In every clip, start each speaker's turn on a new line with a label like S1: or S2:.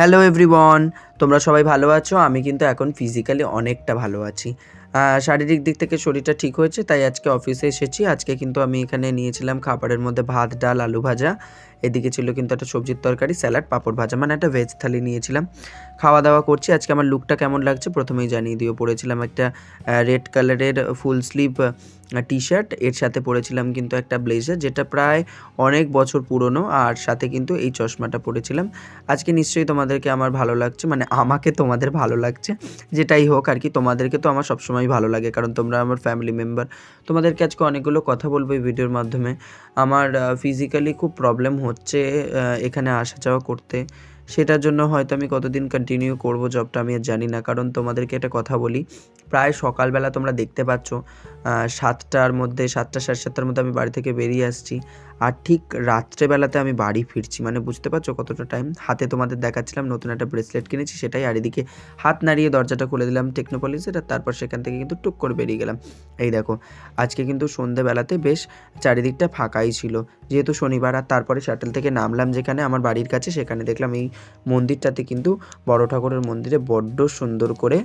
S1: Hello everyone, তোমরা সবাই ভালো আছো? আমি কিন্তু এখন ফিজিক্যালি অনেকটা ভালো আছি। শারীরিক দিক থেকে শরীরটা ঠিক হয়েছে, তাই আজকে অফিসে এসেছি। আজকে কিন্তু আমি এখানে নিয়েছিলাম খাবারের মধ্যে ভাত, ডাল, আলু ভাজা। এদিকে ছিল কিন্তু একটা সবজির তরকারি, স্যালাড, পাঁপড় ভাজা মানে একটা ভেজ থালি নিয়েছিলাম। খাওয়া দাওয়া করছি, আজকে আমার লুকটা কেমন লাগছে প্রথমেই জানিয়ে দিও। পরেছিলাম একটা রেড কালারের ফুল স্লিভ টি শার্ট এর সাথে পরেছিলাম কিন্তু একটা ব্লেজার যেটা প্রায় অনেক বছর পুরনো। আর সাথে কিন্তু এই চশমাটা পরেছিলাম। আজকে নিশ্চয়ই তোমাদেরকে আমার ভালো লাগছে মানে আমাকে তোমাদের ভালো লাগছে, যেটাই হোক আর কি, তোমাদেরকে তো আমার সবসময় ভালো লাগে, কারণ তোমরা আমার ফ্যামিলি মেম্বার তোমাদেরকে আজকে অনেকগুলো কথা বলব এই ভিডিওর মাধ্যমে। আমার ফিজিক্যালি খুব প্রবলেম হচ্ছে এখানে আসা যাওয়া করতে। সেটার জন্য হয়তো আমি কতদিন কন্টিনিউ করব জবটা আমি জানি না, কারণ তোমাদেরকে একটা কথা বলি। প্রায় সকালবেলা তোমরা দেখতে পাচ্ছ সাতটার মধ্যে, সাতটা সাড়ে সাতটার মধ্যে আমি বাড়ি থেকে বেরিয়ে আসছি। আর ঠিক রাত্রেবেলাতে আমি বাড়ি ফিরছি। মানে বুঝতে পারছ কতটা টাইম হাতে তোমাদের দেখাচ্ছিলাম, নতুন একটা ব্রেসলেট কিনেছি, সেটাই আর এদিকে হাত নাড়িয়ে দরজাটা খুলে দিলাম টেকনোপলিসের আর তারপর সেখান থেকে কিন্তু টুক করে বেরিয়ে গেলাম। এই দেখো, আজকে কিন্তু সন্ধেবেলাতে বেশ চারিদিকটা ফাঁকাই ছিল। যেহেতু শনিবার, আর তারপরে শাটেল থেকে নামলাম যেখানে আমার বাড়ির কাছে, সেখানে দেখলাম এই মন্দিরটাতে কিন্তু বড় ঠাকুরের মন্দিরে বড্ড সুন্দর করে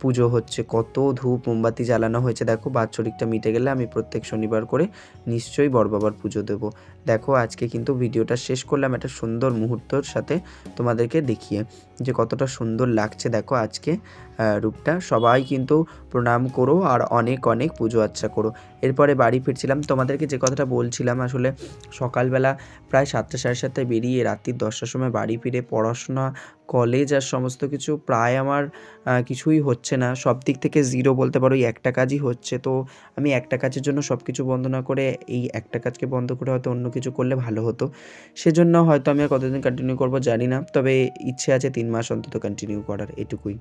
S1: পুজো হচ্ছে। কত ধূপ, মোমবাতি জ্বালানো হয়েছে। দেখো বাৎসরিকটা মিটে গেলে আমি প্রত্যেক শনিবার করে নিশ্চয়ই বড় বাবার পুজো দেবো। দেখো, আজকে কিন্তু ভিডিওটা শেষ করলাম একটা সুন্দর মুহূর্তর সাথে তোমাদেরকে দেখিয়ে যে কতটা সুন্দর লাগছে। দেখো, আজকে রূপটা। সবাই কিন্তু প্রণাম করো আর অনেক অনেক পুজো আচ্ছা করো। এরপরে বাড়ি ফিরছিলাম। তোমাদেরকে যে কথাটা বলছিলাম, আসলে সকালবেলা প্রায় সাতটা, সাড়ে সাতটায় বেরিয়ে রাত্রির দশটার সময় বাড়ি ফিরে পড়াশোনা, কলেজ আর সমস্ত কিছু প্রায় আমার কিছুই হচ্ছে না। সব দিক থেকে জিরো বলতে পারো একটা কাজই হচ্ছে। তো আমি একটা কাজের জন্য সব কিছু বন্ধ না করে এই একটা কাজকে বন্ধ করে হয়তো অন্য কিছু করলে ভালো হতো। সেজন্য হয়তো আমি আর কতদিন কন্টিনিউ করব জানি না, তবে ইচ্ছে আছে তিন মাস অন্তত কন্টিনিউ করার, এটুকুই।